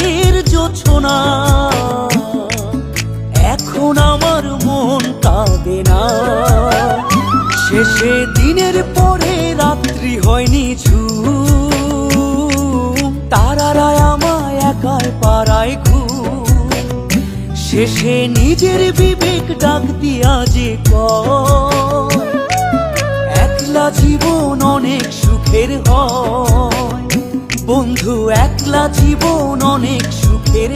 চাঁদের জোছনা। এখন আমার মন কাঁদে না। শেষে দিনের পরে রাত্রি হয়নি ঝুম। তারারা আমায় একাই পাড়ায় ঘুম। শেষে নিজের বিবেক ডাক দিয়া যে একলা জীবন অনেক সুখের হয়। বন্ধু একলা জীবন অনেক সুখের